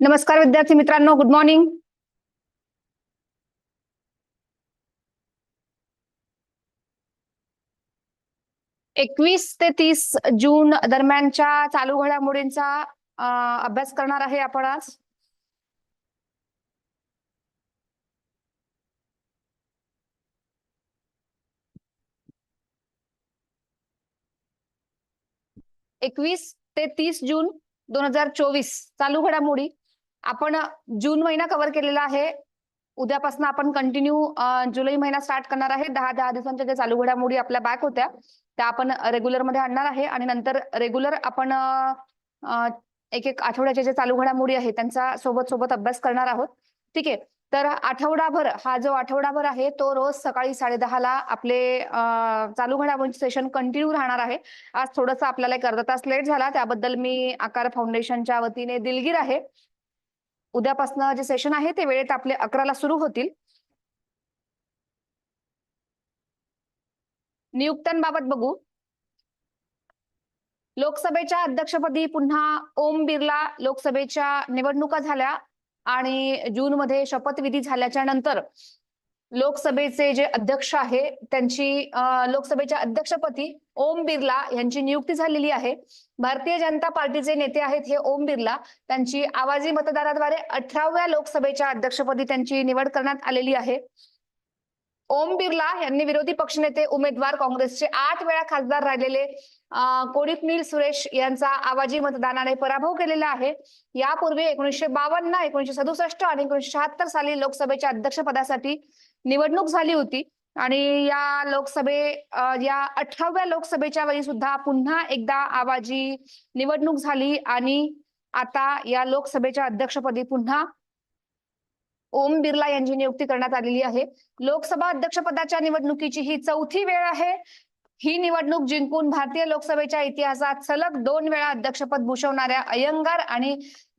नमस्कार विद्यार्थी मित्रांनो गुड मॉर्निंग एकवीस ते तीस जून दरम्यानच्या चालू घडामोडींचा अभ्यास करणार आहे आपण आज. एकवीस ते तीस जून दोन हजार चोवीस चालू घडामोडी. आपण जून महिना कव्हर केलेला आहे. उद्यापासून आपण कंटिन्यू जुलै महिना स्टार्ट करणार आहे. दहा दहा दिवसांच्या ज्या चालू घडामोडी आपल्या बॅक होत्या त्या आपण रेग्युलरमध्ये आणणार आहे. आणि नंतर रेग्युलर आपण एक एक आठवड्याच्या ज्या चालू घडामोडी आहेत त्यांचा सोबत सोबत अभ्यास करणार आहोत. ठीक आहे. तर आठवडाभर हा जो आठवडाभर आहे तो रोज सकाळी साडेदहाला आपले चालू घडामोडी सेशन कंटिन्यू राहणार आहे. आज थोडंसं आपल्याला एक अर्धा तास लेट झाला. त्याबद्दल मी आकार फाउंडेशनच्या वतीने दिलगीर आहे. उद्यापासून जे सेशन आहे ते वेळेत आपले अकराला सुरू होतील. नियुक्त्यांबाबत बघू. लोकसभेच्या अध्यक्षपदी पुन्हा ओम बिर्ला लोकसभेच्या निवडणुका झाल्या आणि जून मध्ये शपथविधी झाल्याच्यानंतर लोकसभेचे जे अध्यक्ष आहे त्यांची लोकसभेच्या अध्यक्षपदी ओम बिर्ला यांची नियुक्ती झालेली आहे. भारतीय जनता पार्टीचे नेते आहेत हे ओम बिर्ला. त्यांची आवाजी मतदाराद्वारे अठराव्या लोकसभेच्या अध्यक्षपदी त्यांची निवड करण्यात आलेली आहे. ओम बिर्ला यांनी विरोधी पक्षनेते उमेदवार काँग्रेसचे आठ वेळा खासदार राहिलेले कोडिकनील सुरेश यांचा आवाजी मतदानाने पराभव केलेला आहे. यापूर्वी एकोणीसशे बावन्न एकोणीसशे सदुसष्ट आणि एकोणीसशे शहात्तर साली लोकसभेच्या अध्यक्षपदासाठी निवडणूक झाली होती. आणि या लोकसभे या अठराव्या लोकसभेच्या वेळी सुद्धा पुन्हा एकदा आवाजी निवडणूक झाली. आणि आता या लोकसभेच्या अध्यक्षपदी पुन्हा ओम बिर्ला यांची नियुक्ती करण्यात आलेली आहे. लोकसभा अध्यक्षपदाच्या निवडणुकीची ही चौथी वेळ आहे. ही निवडणूक जिंकून भारतीय लोकसभेच्या इतिहासात सलग दोन वेळा अध्यक्षपद भूषवणाऱ्या अयंगार आणि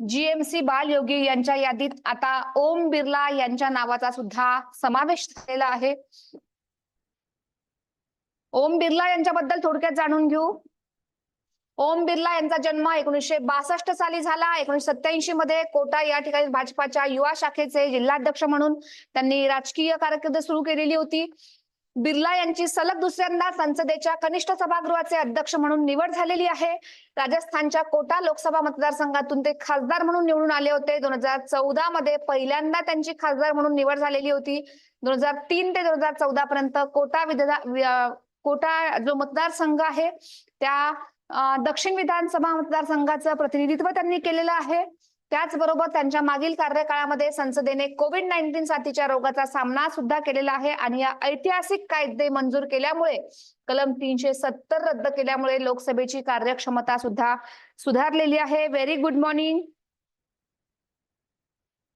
जीएमसी बालयोगी यांच्या यादीत आता ओम बिर्ला यांच्या नावाचा सुद्धा समावेश झालेला आहे. ओम बिर्ला यांच्याबद्दल थोडक्यात जाणून घेऊ. ओम बिर्ला यांचा जन्म एकोणीसशे बासष्ट साली झाला. एकोणीशे सत्याऐंशी मध्ये कोटा या ठिकाणी भाजपाच्या युवा शाखेचे जिल्हाध्यक्ष म्हणून त्यांनी राजकीय कारकीर्द सुरू केलेली होती. बिर्ला यांची सलग दुसऱ्यांदा संसदेच्या कनिष्ठ सभागृहाचे अध्यक्ष म्हणून निवड झालेली आहे. राजस्थानच्या कोटा लोकसभा मतदारसंघातून ते खासदार म्हणून निवडून आले होते. दोन हजार चौदा मध्ये पहिल्यांदा त्यांची खासदार म्हणून निवड झालेली होती. दोन हजार तीन ते दोन हजार चौदा पर्यंत कोटा विधा कोटा जो मतदारसंघ आहे त्या दक्षिण विधानसभा मतदारसंघाचं प्रतिनिधित्व त्यांनी केलेलं आहे. त्याचबरोबर त्यांच्या मागील कार्यकाळामध्ये संसदेने कोविड नाईन्टीन साथीच्या रोगाचा सामना सुद्धा केलेला आहे आणि या ऐतिहासिक कायदे मंजूर केल्यामुळे कलम तीनशे सत्तर रद्द केल्यामुळे लोकसभेची कार्यक्षमता सुद्धा सुधारलेली आहे. व्हेरी गुड मॉर्निंग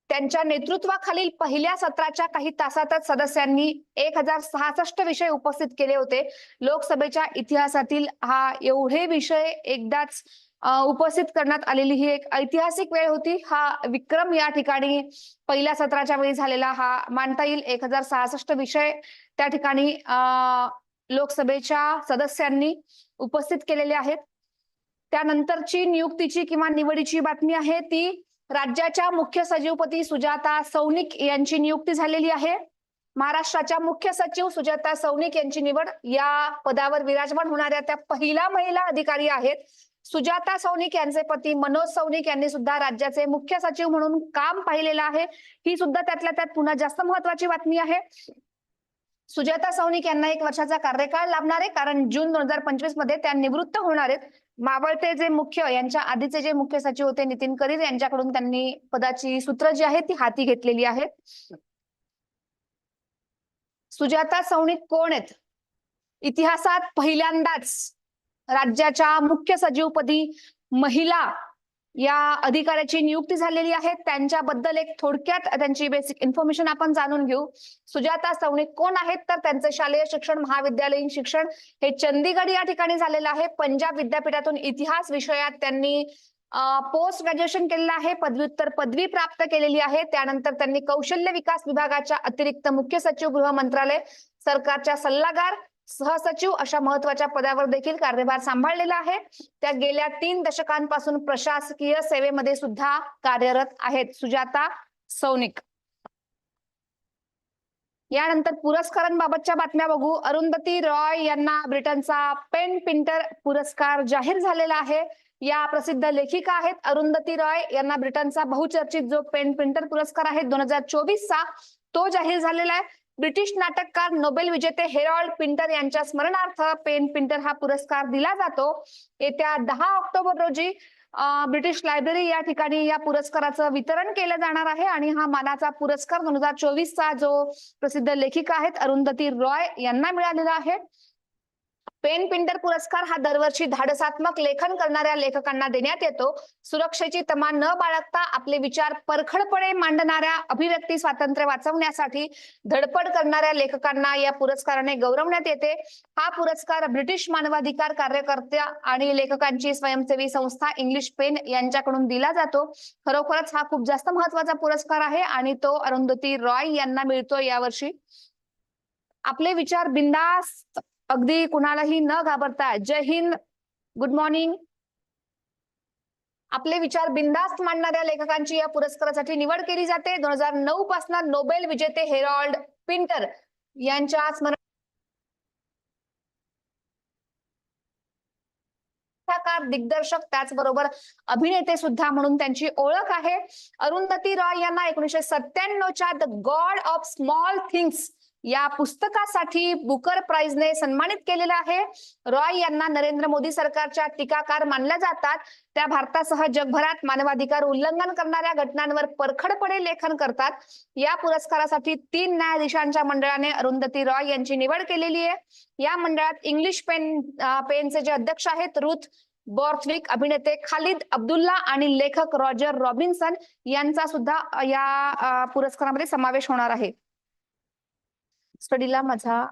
त्यांच्या नेतृत्वाखालील पहिल्या सत्राच्या काही तासातच सदस्यांनी एक हजार सहासष्ट विषय उपस्थित केले होते. लोकसभेच्या इतिहासातील हा एवढे विषय एकदाच उपस्थित करण्यात आलेली ही एक ऐतिहासिक वेळ होती. हा विक्रम या ठिकाणी पहिल्या सत्राच्या वेळी झालेला हा मानता येईल. एक हजार सहासष्ट विषय त्या ठिकाणी लोकसभेच्या सदस्यांनी उपस्थित केलेले आहेत. त्यानंतरची नियुक्तीची किंवा निवडीची बातमी आहे ती राज्याच्या मुख्य सचिवपदी सुजाता सौनिक यांची नियुक्ती झालेली आहे. महाराष्ट्राच्या मुख्य सचिव सुजाता सौनिक यांची निवड या पदावर विराजमान होणाऱ्या त्या पहिल्या महिला अधिकारी आहेत. सुजाता सौनिक यांचे पती मनोज सौनिक यांनी सुद्धा राज्याचे मुख्य सचिव म्हणून काम पाहिलेलं आहे. ही सुद्धा त्यातल्या त्यात पुन्हा जास्त महत्वाची बातमी आहे. सुजाता सौनिक यांना एक वर्षाचा कार्यकाळ लाभणार आहे कारण जून दोन हजार पंचवीसमध्ये त्या निवृत्त होणार आहेत. मावळते जे मुख्य यांच्या आधीचे जे मुख्य सचिव होते नितीन करीर यांच्याकडून त्यांनी पदाची सूत्र जी आहेत ती हाती घेतलेली आहेत सुजाता सौनिक कोण आहेत? इतिहासात पहिल्यांदाच राज्याच्या मुख्य सचिवपदी महिला या अधिकाऱ्याची नियुक्ती झालेली आहे. त्यांच्याबद्दल एक थोडक्यात त्यांची बेसिक इन्फॉर्मेशन आपण जाणून घेऊ. सुजाता सौनिक कोण आहेत? तर त्यांचं शालेय शिक्षण महाविद्यालयीन शिक्षण हे चंदीगड या ठिकाणी झालेलं आहे. पंजाब विद्यापीठातून इतिहास विषयात त्यांनी पोस्ट ग्रॅज्युएशन केलेलं आहे. पदव्युत्तर पदवी प्राप्त केलेली आहे. त्यानंतर त्यांनी कौशल्य विकास विभागाच्या अतिरिक्त मुख्य सचिव गृह मंत्रालय सरकारच्या सल्लागार सहसचिव अशा महत्त्वाच्या पदावर देखील कार्यभार सांभाळलेला आहे. त्या गेल्या तीन दशकांपासून प्रशासकीय सेवेमध्ये सुद्धा कार्यरत आहेत. सुजाता सौनिक. यानंतर पुरस्कारांबाबतच्या बातम्या बघू. अरुंधती रॉय यांना ब्रिटनचा पेन पिंटर पुरस्कार जाहीर झालेला आहे. या प्रसिद्ध लेखिका आहेत. अरुंधती रॉय यांना ब्रिटनचा बहुचर्चित जो पेन पिंटर पुरस्कार आहे दोन हजार चोवीसचा तो जाहीर झालेला आहे. ब्रिटिश नाटककार नोबेल विजेते हेरॉल्ड पिंटर यांच्या स्मरणार्थ पेन पिंटर हा पुरस्कार दिला जातो. येत्या दहा ऑक्टोबर रोजी ब्रिटिश लायब्ररी या ठिकाणी या पुरस्काराचं वितरण केलं जाणार आहे आणि हा मानाचा पुरस्कार दोन हजार चोवीसचा जो प्रसिद्ध लेखिका आहेत अरुंधती रॉय यांना मिळालेला आहे. पेन पिंटर पुरस्कार हा दरवर्षी धाडसात्मक लेखन करणाऱ्या लेखकांना देण्यात येतो. सुरक्षेची तमा न बाळगता आपले विचार परखडपणे मांडणाऱ्या अभिव्यक्ती स्वातंत्र्य वाचवण्यासाठी धडपड करणाऱ्या लेखकांना या पुरस्काराने गौरवण्यात येते. हा पुरस्कार ब्रिटिश मानवाधिकार कार्यकर्त्या आणि लेखकांची स्वयंसेवी संस्था इंग्लिश पेन यांच्याकडून दिला जातो. खरोखरच हा खूप जास्त महत्त्वाचा पुरस्कार आहे आणि तो अरुंधती रॉय यांना मिळतो यावर्षी. आपले विचार बिंदास अगदी कुणालाही न घाबरता जय हिंद गुड मॉर्निंग आपले विचार बिंदास्त मांडणाऱ्या लेखकांची या पुरस्कारासाठी निवड केली जाते. दोन हजार नऊ पासून नोबेल विजेते हेरॉल्ड पिंटर यांच्या स्मरण दिग्दर्शक त्याचबरोबर अभिनेते सुद्धा म्हणून त्यांची ओळख आहे. अरुंधती रॉय यांना एकोणीशे सत्त्याण्णवच्या the God of Small Things या पुस्तकासाठी बुकर प्राइजने सन्मानित केलेलं आहे. रॉय यांना नरेंद्र मोदी सरकारच्या टीकाकार मानल्या जातात. त्या भारतासह जगभरात मानवाधिकार उल्लंघन करणाऱ्या घटनांवर परखडपणे लेखन करतात. या पुरस्कारासाठी तीन न्यायाधीशांच्या मंडळाने अरुंधती रॉय यांची निवड केलेली आहे. या मंडळात इंग्लिश पेन पेनचे जे अध्यक्ष आहेत रुथ बॉर्थविक अभिनेते खालिद अब्दुल्ला आणि लेखक रॉजर रॉबिन्सन यांचा सुद्धा या पुरस्कारामध्ये समावेश होणार आहे. स्टडीला माझा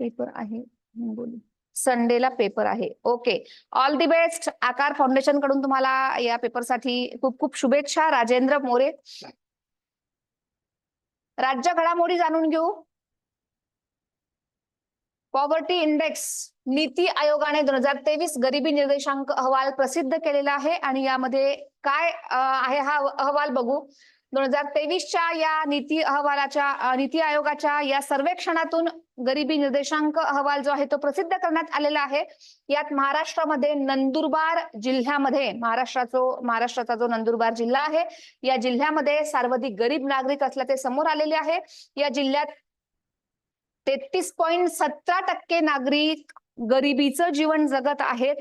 पेपर आहे. हिंगोली संडेला पेपर आहे. ओके. ऑल दी बेस्ट आकार फाउंडेशनकडून तुम्हाला या पेपरसाठी खूप खूप शुभेच्छा. राजेंद्र मोरे. राज्य घडामोडी जाणून घेऊ. पॉवर्टी इंडेक्स नीती आयोगाने दोन हजार तेवीस गरिबी निर्देशांक अहवाल प्रसिद्ध केलेला आहे. आणि यामध्ये काय आहे हा अहवाल बघू. दोन हजार तेवीसच्या या नीती अहवालाच्या नीती आयोगाच्या या सर्वेक्षणातून गरिबी निर्देशांक अहवाल जो आहे तो प्रसिद्ध करण्यात आलेला आहे. यात महाराष्ट्रामध्ये नंदुरबार जिल्ह्यामध्ये महाराष्ट्राचो महाराष्ट्राचा जो नंदुरबार जिल्हा आहे या जिल्ह्यामध्ये सर्वाधिक गरीब नागरिक असल्याचे समोर आलेले आहे. या जिल्ह्यात तेहतीस पॉईंट सतरा टक्के नागरिक गरिबीचं जीवन जगत आहेत.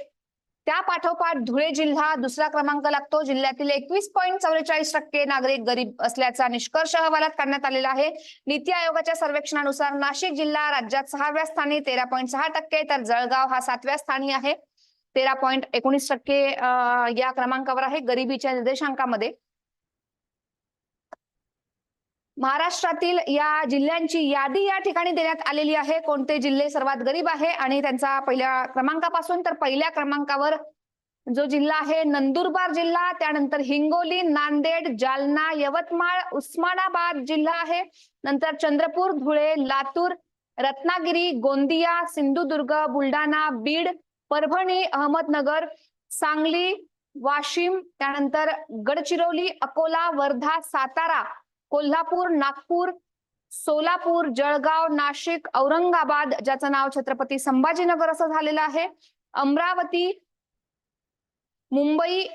त्या पाठोपाठ धुळे जिल्हा दुसरा क्रमांक लागतो. जिल्ह्यातील एकवीस पॉईंट चौवेचाळीस टक्के नागरिक गरीब असल्याचा निष्कर्ष अहवालात काढण्यात आलेला आहे. नीती आयोगाच्या सर्वेक्षणानुसार नाशिक जिल्हा राज्यात सहाव्या स्थानी तेरा पॉईंट सहा टक्के तर जळगाव हा सातव्या स्थानी आहे. तेरा पॉईंट एकोणीस टक्के या क्रमांकावर आहे गरिबीच्या निर्देशांकामध्ये. महाराष्ट्रातील या जिल्ह्यांची यादी या ठिकाणी देण्यात आलेली आहे. कोणते जिल्हे सर्वात गरीब आहे? आणि त्यांचा पहिल्या क्रमांकापासून तर पहिल्या क्रमांकावर जो जिल्हा आहे नंदुरबार जिल्हा त्यानंतर हिंगोली नांदेड जालना यवतमाळ उस्मानाबाद जिल्हा आहे. नंतर चंद्रपूर धुळे लातूर रत्नागिरी गोंदिया सिंधुदुर्ग बुलढाणा बीड परभणी अहमदनगर सांगली वाशिम त्यानंतर गडचिरोली अकोला वर्धा सातारा कोल्हापूर नागपूर सोलापूर जळगाव नाशिक औरंगाबाद ज्याचं नाव छत्रपती संभाजीनगर असं झालेलं आहे. अमरावती मुंबई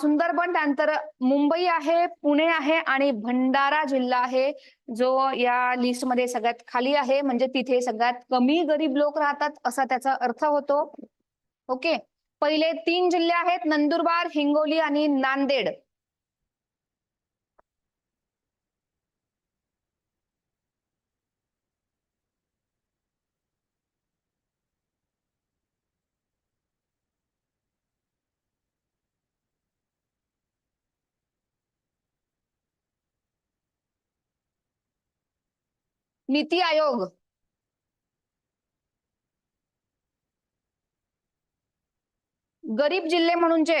सुंदरबन त्यानंतर मुंबई आहे पुणे आहे आणि भंडारा जिल्हा आहे जो या लिस्टमध्ये सगळ्यात खाली आहे. म्हणजे तिथे सगळ्यात कमी गरीब लोक राहतात असा त्याचा अर्थ होतो. ओके. पहिले तीन जिल्हे आहेत नंदुरबार हिंगोली आणि नांदेड. नीती आयोग. गरीब जिल्हे म्हणून जे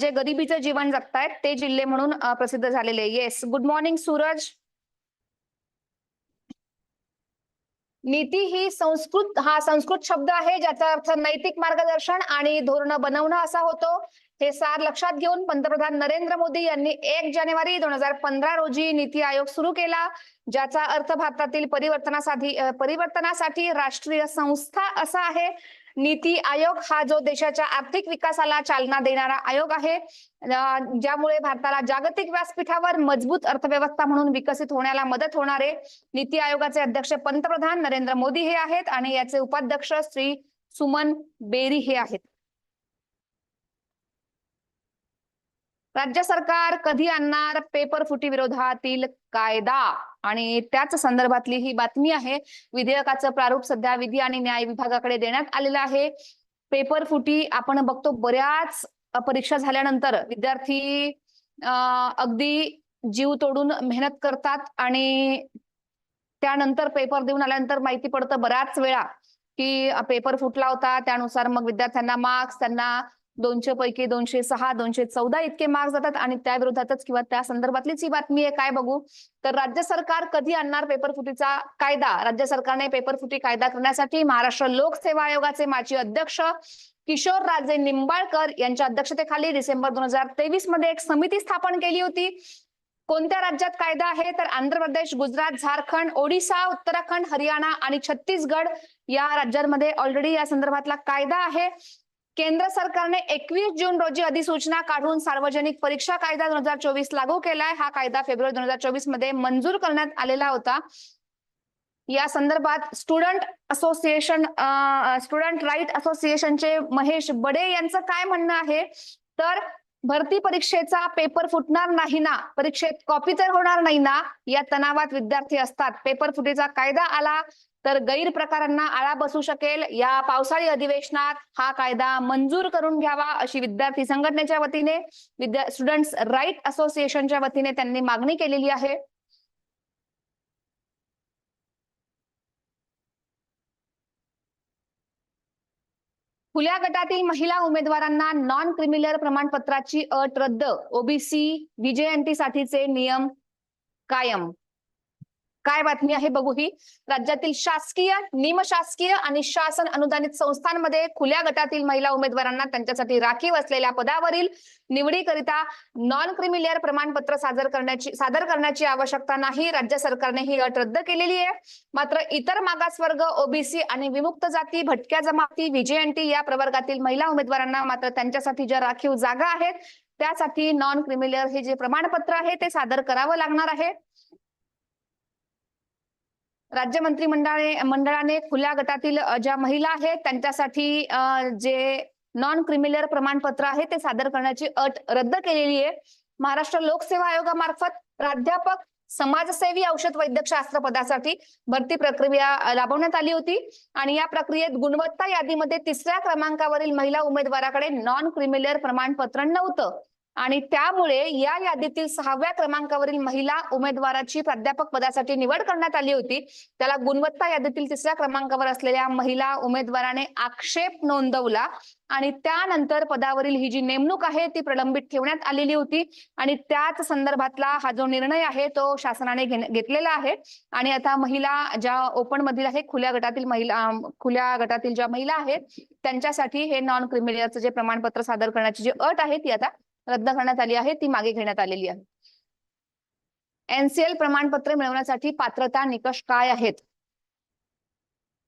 जे गरिबीचं जीवन जगतायत ते जिल्हे म्हणून प्रसिद्ध झालेले. Yes good morning Suraj. नीती ही संस्कृत हा संस्कृत शब्द आहे ज्याचा अर्थ नैतिक मार्गदर्शन आणि धोरण बनवणं असा होतो. हे सार लक्षात घेऊन पंतप्रधान नरेंद्र मोदी यांनी एक जानेवारी दोन हजार पंधरा रोजी नीती आयोग सुरू केला ज्याचा अर्थ भारतातील परिवर्तनासाठी परिवर्तनासाठी राष्ट्रीय संस्था असा आहे. नीती आयोग हा जो देशाच्या आर्थिक विकासाला चालना देणारा आयोग आहे. ज्यामुळे भारताला जागतिक व्यासपीठावर मजबूत अर्थव्यवस्था म्हणून विकसित होण्याला मदत होणारे नीती आयोगाचे अध्यक्ष पंतप्रधान नरेंद्र मोदी हे आहेत आणि याचे उपाध्यक्ष श्री सुमन बेरी हे आहेत. राज्य सरकार कधी आणणार? पेपर फुटी विरोधातील कायदा. आणि त्याच संदर्भातली ही बातमी आहे. विधेयकाचं प्रारूप सध्या विधी आणि न्याय विभागाकडे देण्यात आलेलं आहे. पेपर फुटी आपण बघतो बऱ्याच परीक्षा झाल्यानंतर विद्यार्थी अगदी जीव तोडून मेहनत करतात आणि त्यानंतर पेपर देऊन आल्यानंतर माहिती पडतं बऱ्याच वेळा की पेपर फुटला होता. त्यानुसार मग विद्यार्थ्यांना मार्क्स त्यांना दोनशे पैकी दोनशे सहा दोनशे चौदा इतके मार्क्स जातात आणि त्या विरोधातच किंवा त्या संदर्भातलीच ही बातमी आहे. काय बघू? तर राज्य सरकार कधी आणणार पेपर फुटीचा कायदा? राज्य सरकारने पेपर फुटी कायदा करण्यासाठी महाराष्ट्र लोकसेवा आयोगाचे माजी अध्यक्ष किशोर राजे निंबाळकर यांच्या अध्यक्षतेखाली डिसेंबर दोन हजार तेवीसमध्ये एक समिती स्थापन केली होती. कोणत्या राज्यात कायदा आहे? तर आंध्र प्रदेश गुजरात झारखंड ओडिसा उत्तराखंड हरियाणा आणि छत्तीसगड या राज्यांमध्ये ऑलरेडी या संदर्भातला कायदा आहे. केंद्र सरकारने एकवीस जून रोजी अधिसूचना काढून सार्वजनिक परीक्षा कायदा दोन हजार चोवीस लागू केलाय. हा कायदा फेब्रुवारी दोन हजार चोवीसमध्ये मंजूर करण्यात आलेला होता. या संदर्भात स्टुडंट असोसिएशन स्टुडंट राईट असोसिएशनचे महेश बडे यांचं काय म्हणणं आहे? तर भरती परीक्षेचा पेपर फुटणार नाही ना? परीक्षेत कॉपी तर होणार नाही ना? या तणावात विद्यार्थी असतात. पेपर फुटीचा कायदा आला. तर गैरप्रकारांना आळा बसू शकेल. या पावसाळी अधिवेशनात हा कायदा मंजूर करून घ्यावा अशी विद्यार्थी संघटनेच्या वतीने विद्या स्टुडंट्स राईट असोसिएशनच्या वतीने त्यांनी मागणी केलेली आहे. खुल्या गटातील महिला उमेदवारांना नॉन क्रिमिनल प्रमाणपत्राची अट रद्द. ओबीसी विजयंतीसाठीचे नियम कायम. काय बातमी आहे बघू ही. राज्यातील शासकीय निमशासकीय आणि शासन अनुदानित संस्थांमध्ये खुल्या गटातील महिला उमेदवारांना त्यांच्यासाठी राखीव असलेल्या पदावरील निवडीकरिता नॉन क्रिमिलियर प्रमाणपत्र सादर करण्याची सादर करण्याची आवश्यकता नाही. राज्य सरकारने ही अट रद्द केलेली आहे. मात्र इतर मागासवर्ग ओबीसी आणि विमुक्त जाती भटक्या जमाती व्हीजेएनटी या प्रवर्गातील महिला उमेदवारांना मात्र त्यांच्यासाठी ज्या राखीव जागा आहेत त्यासाठी नॉन क्रिमिलियर हे जे प्रमाणपत्र आहे ते सादर करावं लागणार आहे. राज्य मंत्रिमंडळाने मंडळाने खुल्या गटातील ज्या महिला आहेत त्यांच्यासाठी जे नॉन क्रिमिलियर प्रमाणपत्र आहे ते सादर करण्याची अट रद्द केलेली आहे. महाराष्ट्र लोकसेवा आयोगामार्फत प्राध्यापक समाजसेवी औषध वैद्यकशास्त्र पदासाठी भरती प्रक्रिया राबवण्यात आली होती. आणि या प्रक्रियेत गुणवत्ता यादीमध्ये तिसऱ्या क्रमांकावरील महिला उमेदवाराकडे नॉन क्रिमिलियर प्रमाणपत्र नव्हतं. आणि त्यामुळे या यादीतील सहाव्या क्रमांकावरील महिला उमेदवाराची प्राध्यापक पदासाठी निवड करण्यात आली होती. त्याला गुणवत्ता यादीतील तिसऱ्या क्रमांकावर असलेल्या महिला उमेदवाराने आक्षेप नोंदवला आणि त्यानंतर पदावरील ही जी नेमणूक आहे ती प्रलंबित ठेवण्यात आलेली होती. आणि त्याच संदर्भातला हा जो निर्णय आहे तो शासनाने घेतलेला आहे. आणि आता महिला ज्या ओपन मधील आहे खुल्या गटातील महिला खुल्या गटातील ज्या महिला आहेत त्यांच्यासाठी हे नॉन क्रिमिनलचं जे प्रमाणपत्र सादर करण्याची जी अट आहे ती आता रद्द करण्यात आली आहे ती मागे घेण्यात आलेली आहे. एनसीएल प्रमाणपत्र मिळवण्यासाठी पात्रता निकष काय आहेत?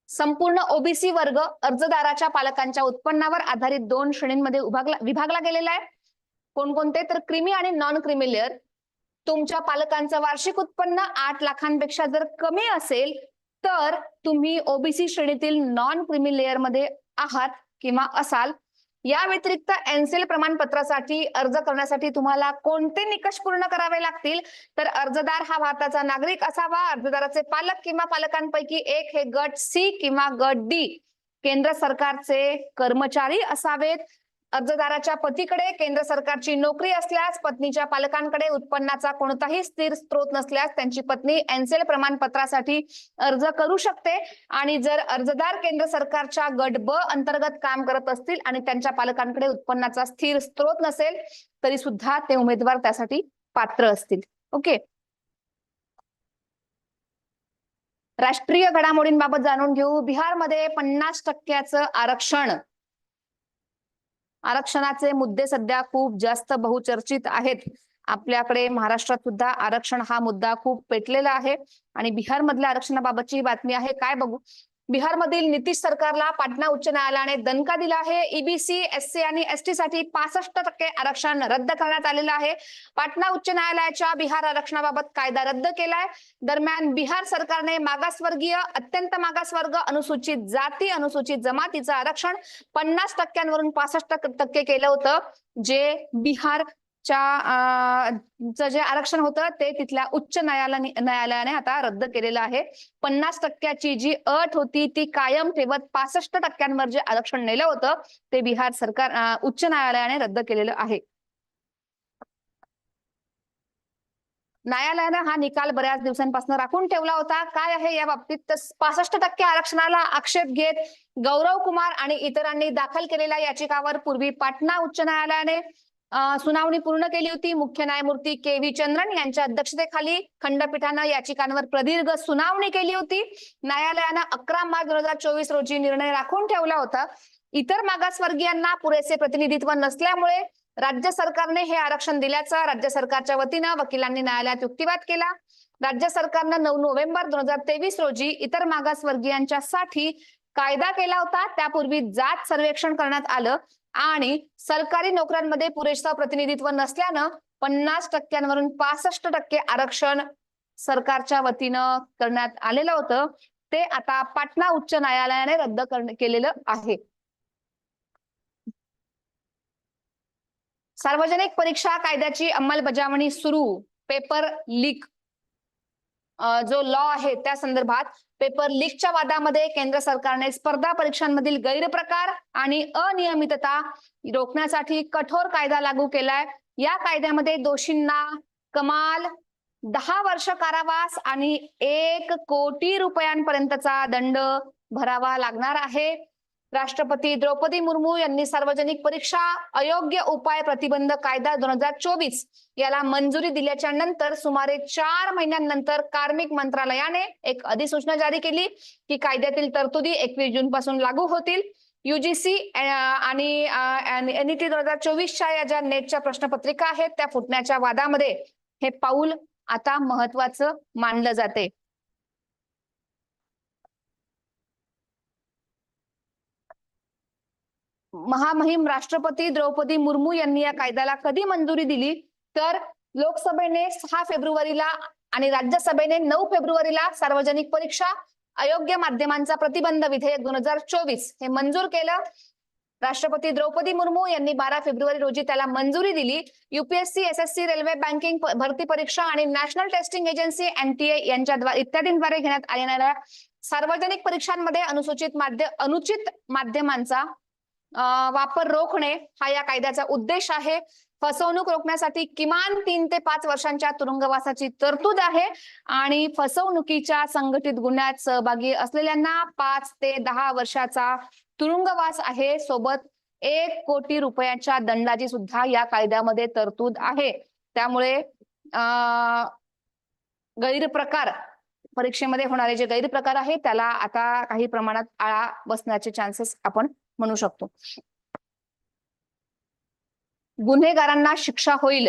संपूर्ण ओबीसी वर्ग अर्जदाराच्या पालकांच्या उत्पन्नावर आधारित दोन श्रेणींमध्ये विभागला गेलेला आहे. कोणकोणते? तर क्रिमी आणि नॉन क्रिमिलेअर तुमच्या पालकांचं वार्षिक उत्पन्न आठ लाखांपेक्षा जर कमी असेल तर तुम्ही ओबीसी श्रेणीतील नॉन क्रिमिलेअरमध्ये आहात किंवा असाल या व्यतिरिक्त एनसेल प्रमाणपत्रासाठी अर्ज करण्यासाठी तुम्हाला कोणते निकष पूर्ण करावे लागतील? तर अर्जदार हा भारताचा नागरिक असावा. अर्जदाराचे पालक किंवा पालकांपैकी एक हे गट सी किंवा गट डी केंद्र सरकारचे कर्मचारी असावेत. अर्जदाराच्या पतीकडे केंद्र सरकारची नोकरी असल्यास पत्नीच्या पालकांकडे उत्पन्नाचा कोणताही स्थिर स्त्रोत नसल्यास त्यांची पत्नी एनसेल प्रमाणपत्रासाठी अर्ज करू शकते. आणि जर अर्जदार केंद्र सरकारच्या गट ब अंतर्गत काम करत असतील आणि त्यांच्या पालकांकडे उत्पन्नाचा स्थिर स्रोत नसेल तरी सुद्धा ते उमेदवार त्यासाठी पात्र असतील. ओके. राष्ट्रीय घडामोडींबाबत जाणून घेऊ. बिहारमध्ये पन्नास टक्क्याचं आरक्षण आरक्षणाचे मुद्दे सध्या खूप जास्त बहुचर्चित आहेत. आपल्याकडे महाराष्ट्रात सुद्धा आरक्षण हा मुद्दा खूप पेटलेला आहे. आणि बिहारमधल्या आरक्षणाबाबतची ही बातमी आहे. काय बघू? बिहारमधील नितीश सरकारला पाटणा उच्च न्यायालयाने दणका दिला आहे. ईबीसी एससी आणि एसटी साठी पासष्ट टक्के आरक्षण रद्द करण्यात आलेलं आहे. पाटणा उच्च न्यायालयाच्या बिहार आरक्षणाबाबत कायदा रद्द केलाय. दरम्यान बिहार सरकारने मागासवर्गीय अत्यंत मागासवर्ग अनुसूचित जाती अनुसूचित जमातीचं आरक्षण पन्नास टक्क्यांवरून पासष्ट टक्के केलं होतं. जे बिहार च्या जे आरक्षण होतं ते तिथल्या उच्च न्यायालयाने न्यायालयाने आता रद्द केलेलं आहे. पन्नास टक्क्याची जी अट होती ती कायम ठेवत पासष्ट टक्क्यांवर जे आरक्षण नेलं होतं ते बिहार सरकार उच्च न्यायालयाने रद्द केलेलं आहे. न्यायालयानं हा निकाल बऱ्याच दिवसांपासून राखून ठेवला होता. काय आहे या बाबतीत? पासष्ट टक्के आरक्षणाला आक्षेप घेत गौरव कुमार आणि इतरांनी दाखल केलेल्या याचिकावर पूर्वी पाटणा उच्च न्यायालयाने सुनावणी पूर्ण केली होती. मुख्य न्यायमूर्ती के व्ही चंद्रन यांच्या अध्यक्षतेखाली खंडपीठानं याचिकांवर प्रदीर्घ सुनावणी केली होती. न्यायालयानं अकरा मार्च दोन हजार चोवीस रोजी निर्णय राखून ठेवला होता. इतर मागासवर्गीयांना पुरेसे प्रतिनिधित्व नसल्यामुळे राज्य सरकारने हे आरक्षण दिल्याचं राज्य सरकारच्या वतीनं वकिलांनी न्यायालयात युक्तिवाद केला. राज्य सरकारनं नऊ नोव्हेंबर दोन हजार तेवीस रोजी इतर मागासवर्गीयांच्या साठी कायदा केला होता. त्यापूर्वी जात सर्वेक्षण करण्यात आलं. आणि सरकारी नोकऱ्यांमध्ये पुरेसा प्रतिनिधित्व नसल्यानं पन्नास टक्क्यांवरून पासष्ट टक्के आरक्षण सरकारच्या वतीनं करण्यात आलेलं होतं. ते आता पाटणा उच्च न्यायालयाने रद्द कर केलेलं आहे. सार्वजनिक परीक्षा कायद्याची अंमलबजावणी सुरू. पेपर लीक जो लॉ आहे त्या संदर्भात पेपर लीकच्या वादामध्ये केंद्र सरकारने स्पर्धा परीक्षांमधील गैरप्रकार आणि अनियमितता रोखण्यासाठी कठोर कायदा लागू केलाय. या कायद्यामध्ये दोषींना कमाल दहा वर्ष कारावास आणि एक कोटी रुपयांपर्यंतचा दंड भरावा लागणार आहे. राष्ट्रपती द्रौपदी मुर्मू यांनी सार्वजनिक परीक्षा अयोग्य उपाय प्रतिबंध कायदा दोन हजार चोवीस याला मंजुरी दिल्याच्या नंतर सुमारे चार महिन्यांनंतर कार्मिक मंत्रालयाने एक अधिसूचना जारी केली की कायद्यातील तरतुदी एकवीस जून पासून लागू होतील. युजीसी आणि एनईटी दोन हजार चोवीसच्या या ज्या नेटच्या प्रश्नपत्रिका आहेत त्या फुटण्याच्या वादामध्ये हे पाऊल आता महत्वाचं मानलं जाते. महामहिम राष्ट्रपती द्रौपदी मुर्मू यांनी या कायद्याला कधी मंजुरी दिली? तर लोकसभेने सहा फेब्रुवारीला आणि राज्यसभेने नऊ फेब्रुवारीला सार्वजनिक परीक्षा अयोग्य माध्यमांचा प्रतिबंध विधेयक दोन हजार चोवीस हे मंजूर केलं. राष्ट्रपती द्रौपदी मुर्मू यांनी बारा फेब्रुवारी रोजी त्याला मंजुरी दिली. युपीएससी एसएससी रेल्वे बँकिंग भरती परीक्षा आणि नॅशनल टेस्टिंग एजन्सी एनटीए यांच्या इत्यादींद्वारे घेण्यात आलेल्या सार्वजनिक परीक्षांमध्ये अनुसूचित माध्य अनुचित माध्यमांचा वापर रोखणे हा या कायद्याचा उद्देश आहे. फसवणूक रोखण्यासाठी किमान तीन ते पाच वर्षांच्या तुरुंगवासाची तरतूद आहे आणि फसवणुकीच्या संघटित गुन्ह्यात सहभागी असलेल्यांना पाच ते दहा वर्षाचा तुरुंगवास आहे. सोबत एक कोटी रुपयाच्या दंडाची सुद्धा या कायद्यामध्ये तरतूद आहे. त्यामुळे गैरप्रकार परीक्षेमध्ये होणारे जे गैरप्रकार आहे त्याला आता काही प्रमाणात आळा बसण्याचे चान्सेस आपण म्हणू शकतो. गुन्हेगारांना शिक्षा होईल.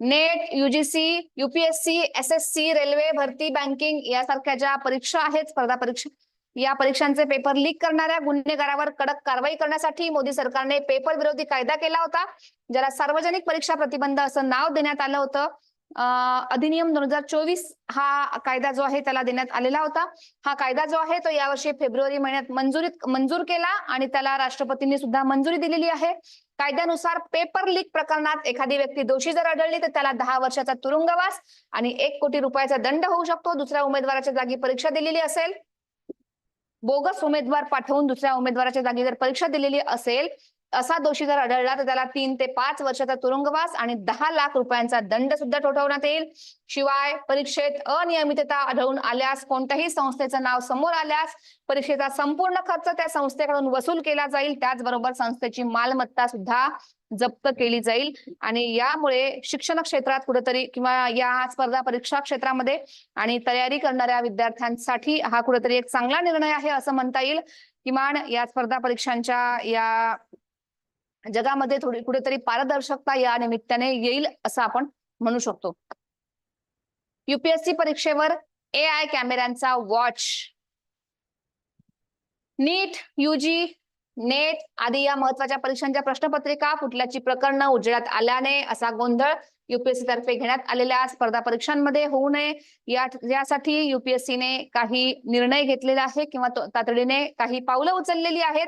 NET UGC UPSC S S C railway भरती बँकिंग यासारख्या ज्या परीक्षा आहेत स्पर्धा परीक्षा या परीक्षांचे पेपर लीक करणाऱ्या गुन्हेगारावर कडक कारवाई करण्यासाठी मोदी सरकारने पेपर विरोधी कायदा केला होता. ज्याला सार्वजनिक परीक्षा प्रतिबंध असं नाव देण्यात आलं होतं. अधिनियम दोन हजार चोवीस हा कायदा जो आहे त्याला देण्यात आलेला होता. हा कायदा जो आहे तो यावर्षी फेब्रुवारी महिन्यात मंजुरीत मंजूर केला आणि त्याला राष्ट्रपतींनी सुद्धा मंजुरी दिलेली आहे. कायद्यानुसार पेपर लीक प्रकरणात एखादी व्यक्ती दोषी जर आढळली तर त्याला दहा वर्षाचा तुरुंगवास आणि एक कोटी रुपयाचा दंड होऊ शकतो. दुसऱ्या उमेदवाराच्या जागी परीक्षा दिलेली असेल. बोगस उमेदवार पाठवून दुसऱ्या उमेदवाराच्या जागी जर परीक्षा दिलेली असेल असा दोषी जर आढळला तर त्याला तीन ते पाच वर्षाचा तुरुंगवास आणि दहा लाख रुपयांचा दंड सुद्धा ठोठवण्यात येईल. शिवाय परीक्षेत अनियमितता आढळून आल्यास कोणत्याही संस्थेचं नाव समोर आल्यास परीक्षेचा संपूर्ण खर्च त्या संस्थेकडून वसूल केला जाईल. त्याचबरोबर संस्थेची मालमत्ता सुद्धा जप्त केली जाईल. आणि यामुळे शिक्षण क्षेत्रात कुठेतरी किंवा या स्पर्धा परीक्षा क्षेत्रामध्ये आणि तयारी करणाऱ्या विद्यार्थ्यांसाठी हा कुठेतरी एक चांगला निर्णय आहे असं म्हणता येईल. किमान या स्पर्धा परीक्षांच्या या जगामध्ये थोडी कुठेतरी पारदर्शकता या निमित्ताने येईल असं आपण म्हणू शकतो. युपीएससी परीक्षेवर ए आय कॅमेऱ्यांचा वॉच नीट युजी नेट आदी या महत्त्वाच्या परीक्षांच्या प्रश्नपत्रिका फुटल्याची प्रकरणं उजेडात आल्याने असा गोंधळ युपीएससी तर्फे घेण्यात आलेल्या स्पर्धा परीक्षांमध्ये होऊ नये. यासाठी युपीएससीने काही निर्णय घेतलेला आहे किंवा तातडीने काही पावलं उचललेली आहेत.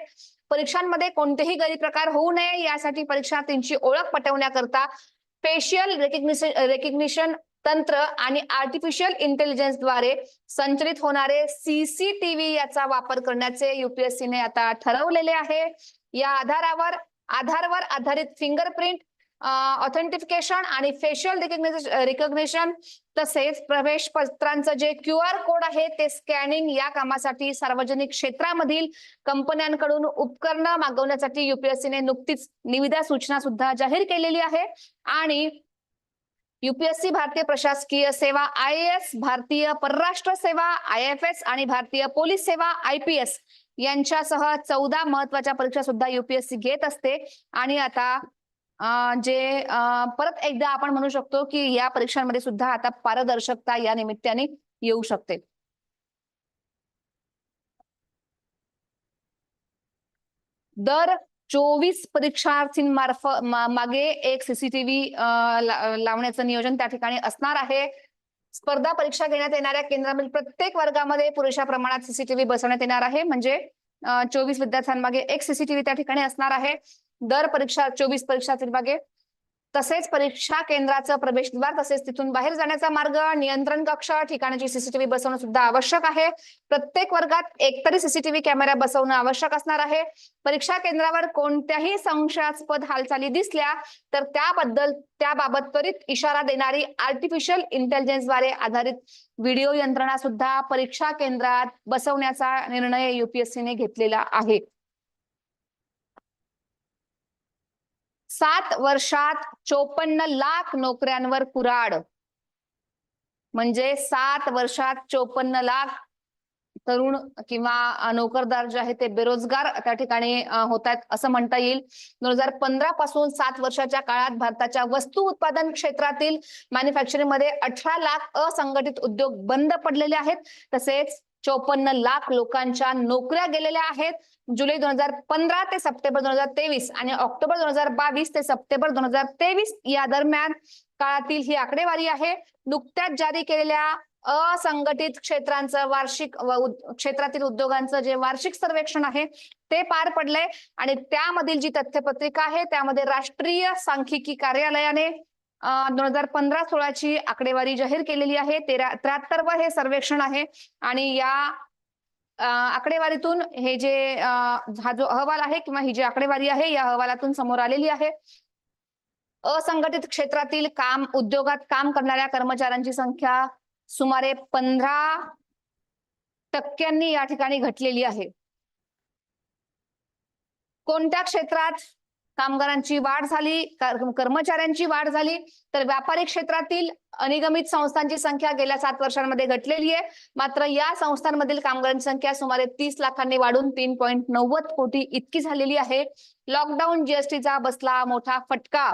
परीक्षांमध्ये कोणतेही गैरप्रकार होऊ नये यासाठी परीक्षार्थींची ओळख पटवण्याकरता फेशियल रेकग्निशन रेकग्निशन तंत्र आणि आर्टिफिशियल इंटेलिजन्सद्वारे संचलित होणारे सीसीटीव्ही याचा वापर करण्याचे युपीएससीने आता ठरवलेले आहे. या आधारावर आधारवर आधारित फिंगरप्रिंट ऑथेंटिफिकेशन आणि फेशियल रिकग्नेशन तसेच प्रवेश पत्रांचं जे क्यू आर कोड आहे ते स्कॅनिंग या कामासाठी सार्वजनिक क्षेत्रामधील कंपन्यांकडून उपकरणं मागवण्यासाठी युपीएससीने नुकतीच निविदा सूचना सुद्धा जाहीर केलेली आहे. आणि युपीएससी भारतीय प्रशासकीय सेवा आय एस भारतीय परराष्ट्र सेवा आय एफ एस आणि भारतीय पोलीस सेवा आय पी एस यांच्यासह चौदा महत्त्वाच्या परीक्षा सुद्धा युपीएससी घेत असते. आणि आता जे परत एकदा आपण म्हणू शकतो की या परीक्षांमध्ये सुद्धा आता पारदर्शकता या निमित्ताने येऊ शकते. दर चोवीस परीक्षार्थींमार्फत मागे एक सीसीटीव्ही लावण्याचं नियोजन त्या ठिकाणी असणार आहे. स्पर्धा परीक्षा घेण्यात येणाऱ्या केंद्रामधील प्रत्येक वर्गामध्ये पुरेशा प्रमाणात सीसीटीव्ही बसवण्यात येणार आहे. म्हणजे चोवीस विद्यार्थ्यांमागे एक सीसीटीव्ही त्या ठिकाणी असणार आहे. दर परीक्षा चोवीस परीक्षा मागे. तसेच परीक्षा केंद्राचं प्रवेशद्वार तसेच तिथून बाहेर जाण्याचा मार्ग नियंत्रण कक्ष ठिकाणाची सीसीटीव्ही बसवणं सुद्धा आवश्यक आहे. प्रत्येक वर्गात एकतरी सीसीटीव्ही कॅमेरा बसवणं आवश्यक असणार आहे. परीक्षा केंद्रावर कोणत्याही संशयास्पद हालचाली दिसल्या तर त्याबद्दल त्याबाबत त्वरित इशारा देणारी आर्टिफिशियल इंटेलिजन्सद्वारे आधारित व्हिडिओ यंत्रणा सुद्धा परीक्षा केंद्रात बसवण्याचा निर्णय युपीएससीने घेतलेला आहे. सात वर्षात चोपन्न लाख नोकऱ्यांवर कुराड. म्हणजे सात वर्षात चोपन्न लाख तरुण किंवा नोकरदार जे आहे ते बेरोजगार त्या ठिकाणी होत आहेत असं म्हणता येईल. दोन हजार पंधरा पासून सात वर्षाच्या काळात भारताच्या वस्तू उत्पादन क्षेत्रातील मॅन्युफॅक्चरिंगमध्ये अठरा लाख असंघटित उद्योग बंद पडलेले आहेत. तसेच चोपन्न लाख लोकांच्या नोकऱ्या गेलेल्या आहेत. जुलै दोन हजार पंधरा ते सप्टेंबर दोन हजार तेवीस आणि ऑक्टोबर दोन हजार बावीस ते सप्टेंबर दोन हजार तेवीस या दरम्यान काळातील ही आकडेवारी आहे. नुकत्याच जारी केलेल्या असंघटित क्षेत्रांचं वार्षिक क्षेत्रातील उद्योगांचं जे वार्षिक सर्वेक्षण आहे ते पार पडलंय. आणि त्यामधील जी तथ्यपत्रिका आहे त्यामध्ये राष्ट्रीय सांख्यिकी कार्यालयाने दोन हजार पंधरा सोळाची आकडेवारी जाहीर केलेली आहे. तेरा त्र्याहत्तरवं हे सर्वेक्षण आहे. आणि या आकडेवारीतून हे जे हा जो अहवाल आहे किंवा ही जी आकडेवारी आहे या अहवालातून समोर आलेली आहे. असंघटित क्षेत्रातील काम उद्योगात काम करणाऱ्या कर्मचाऱ्यांची संख्या सुमारे पंधरा टक्क्यांनी या ठिकाणी घटलेली आहे. कोणत्या क्षेत्रात कामगारांची वाढ झाली कर्मचाऱ्यांची वाढ झाली तर व्यापारी क्षेत्रातील अनिगमित संस्थांची संख्या गेल्या सात वर्षांमध्ये घटलेली आहे. मात्र या संस्थांमधील कामगारांची संख्या सुमारे तीस लाखांनी वाढून तीन पॉईंट नव्वद कोटी इतकी झालेली आहे. लॉकडाऊन जीएसटीचा बसला मोठा फटका.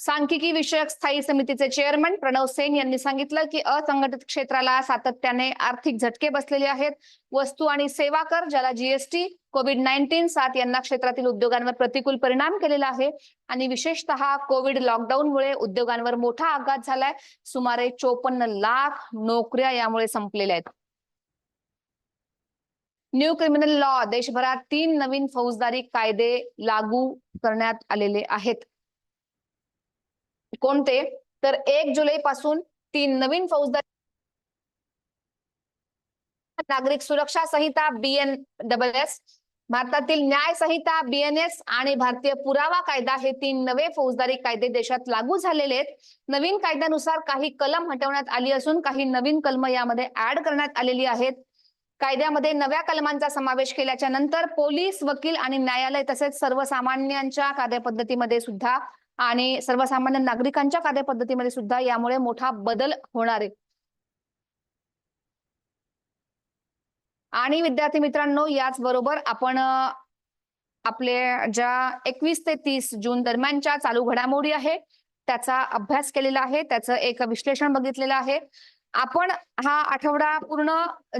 सांख्यिकी विषयक स्थायी समितीचे चेअरमन प्रणव सेन यांनी सांगितलं की असंघटित क्षेत्राला सातत्याने आर्थिक झटके बसलेले आहेत. वस्तू आणि सेवा कर ज्याला जीएसटी कोविड नाईन्टीन सात यांना क्षेत्रातील उद्योगांवर प्रतिकूल परिणाम केलेला आहे. आणि विशेषतः कोविड लॉकडाऊनमुळे उद्योगांवर मोठा आघात झालाय. सुमारे चोपन्न लाख नोकऱ्या यामुळे संपलेल्या आहेत. न्यू क्रिमिनल लॉ देशभरात तीन नवीन फौजदारी कायदे लागू करण्यात आलेले आहेत. कोणते? तर एक जुलै पासून तीन नवीन फौजदारी नागरिक सुरक्षा संहिता बीएन डबल एस भारतातील न्याय संहिता बीएनएस आणि भारतीय पुरावा कायदा हे तीन नवे फौजदारी कायदे देशात लागू झालेले आहेत. नवीन कायद्यानुसार काही कलम हटवण्यात आली असून काही नवीन कलम यामध्ये ऍड करण्यात आलेली आहेत. कायद्यामध्ये नव्या कलमांचा समावेश केल्याच्यानंतर पोलीस वकील आणि न्यायालय तसेच सर्वसामान्यांच्या कार्यपद्धतीमध्ये सुद्धा आणि सर्वसामान्य नागरिकांच्या कार्यपद्धतीमध्ये सुद्धा यामुळे मोठा बदल होणार आहे. आणि विद्यार्थी मित्रांनो याच बरोबर आपण आपले ज्या एकवीस ते तीस जून दरम्यानच्या चालू घडामोडी आहे त्याचा अभ्यास केलेला आहे त्याचं एक विश्लेषण बघितलेलं आहे. आपण हा आठवडा पूर्ण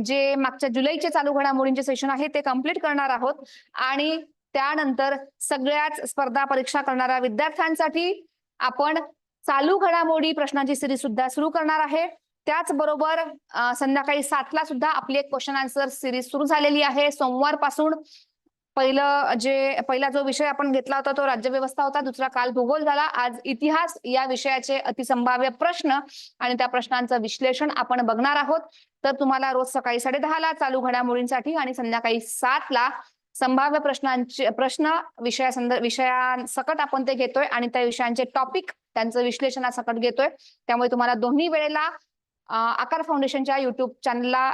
जे मागच्या जुलैचे चालू घडामोडींचे सेशन आहे ते कंप्लीट करणार आहोत. आणि त्यानंतर सगळ्याच स्पर्धा परीक्षा करणाऱ्या विद्यार्थ्यांसाठी आपण चालू घडामोडी प्रश्नांची सिरीज सुद्धा सुरू करणार आहे. त्याचबरोबर संध्याकाळी सातला सुद्धा आपली एक क्वेश्चन आन्सर सिरीज सुरू झालेली आहे. सोमवारपासून पहिलं जे पहिला जो विषय आपण घेतला होता तो राज्यव्यवस्था होता. दुसरा काल भूगोल झाला. आज इतिहास या विषयाचे अतिसंभाव्य प्रश्न आणि त्या प्रश्नांचं विश्लेषण आपण बघणार आहोत. तर तुम्हाला रोज सकाळी साडेदहाला चालू घडामोडींसाठी आणि संध्याकाळी सातला संभाव्य प्रश्नांचे प्रश्न विषयासंद विषयांसकट आपण ते घेतोय आणि त्या विषयांचे टॉपिक त्यांचं विश्लेषणासकट घेतोय. त्यामुळे तुम्हाला दोन्ही वेळेला आकार फाउंडेशनच्या युट्यूब चॅनलला